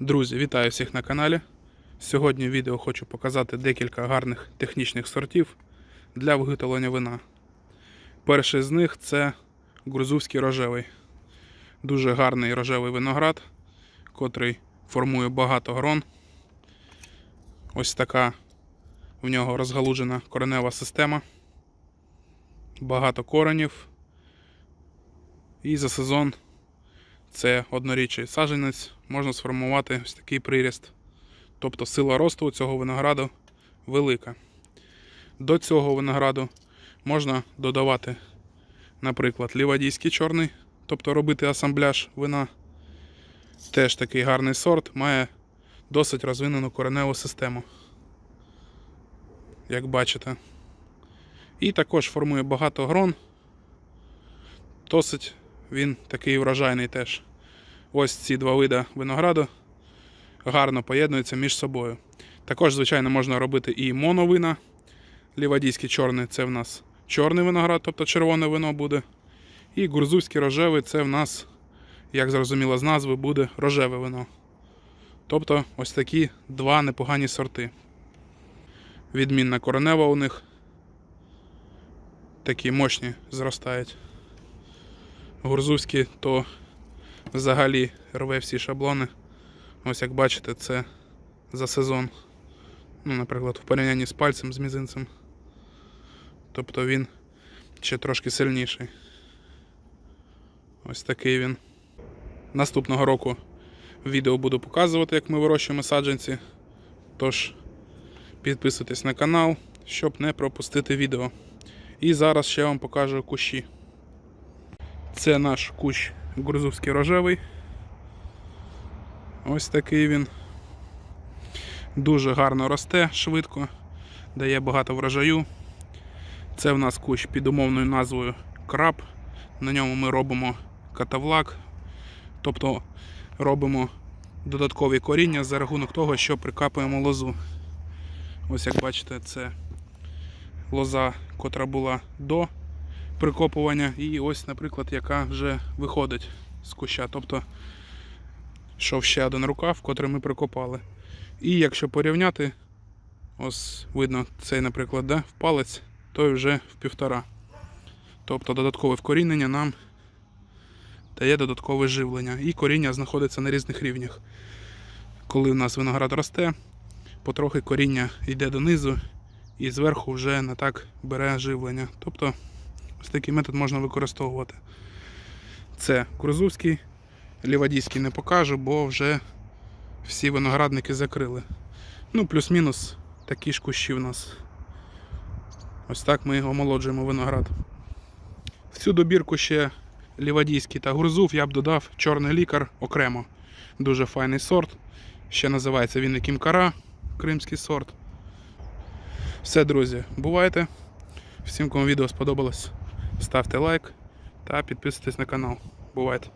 Друзі, вітаю всіх на каналі. Сьогодні в відео хочу показати декілька гарних технічних сортів для виготовлення вина. Перший з них це грузовський рожевий. Дуже гарний рожевий виноград, котрий формує багато грон. Ось така в нього розгалужена коренева система, багато коренів. І за сезон це однорічий саджанець, можна сформувати ось такий приріст. Тобто сила росту цього винограду велика. До цього винограду можна додавати, наприклад, лівадійський чорний, тобто робити асамбляж вина. Теж такий гарний сорт, має досить розвинену кореневу систему. Як бачите. І також формує багато грон. Досить він такий врожайний теж. Ось ці два види винограду гарно поєднуються між собою. Також, звичайно, можна робити і моновина. Лівадійський чорний це в нас чорний виноград, тобто червоне вино буде. І гурзузький рожевий це в нас, як зрозуміло з назви, буде рожеве вино. Тобто ось такі два непогані сорти. Відмінна коренева у них. Такі мощні зростають. Гурзузький то взагалі рве всі шаблони. Ось як бачите, це за сезон. Ну, наприклад, в порівнянні з пальцем, з мізинцем. Тобто він ще трошки сильніший. Ось такий він. Наступного року відео буду показувати, як ми вирощуємо саджанці. Тож підписуйтесь на канал, щоб не пропустити відео. І зараз ще вам покажу кущі. Це наш кущ грузовський рожевий. Ось такий він. Дуже гарно росте швидко, дає багато врожаю. Це в нас кущ під умовною назвою краб. На ньому ми робимо катавлак, тобто робимо додаткові коріння за рахунок того, що прикапуємо лозу. Ось як бачите, це лоза, котра була до прикопування, і ось, наприклад, яка вже виходить з куща. Тобто йшов ще один рукав, котрий ми прикопали. І якщо порівняти, ось видно цей, наприклад, да, в палець, той вже в півтора. Тобто додаткове вкорінення нам дає додаткове живлення. І коріння знаходиться на різних рівнях. Коли в нас виноград росте, потрохи коріння йде донизу і зверху вже не так бере живлення. Тобто ось такий метод можна використовувати. Це Курзувський, Лівадійський не покажу, бо вже всі виноградники закрили. Ну, плюс-мінус такі ж кущі в нас. Ось так ми омолоджуємо виноград. В цю добірку ще Лівадійський та Гурзув я б додав чорний лікар окремо. Дуже файний сорт. Ще називається він Кімкара, кримський сорт. Все, друзі, бувайте. Всім, кому відео сподобалось, ставте лайк та підписуйтесь на канал. Бувайте!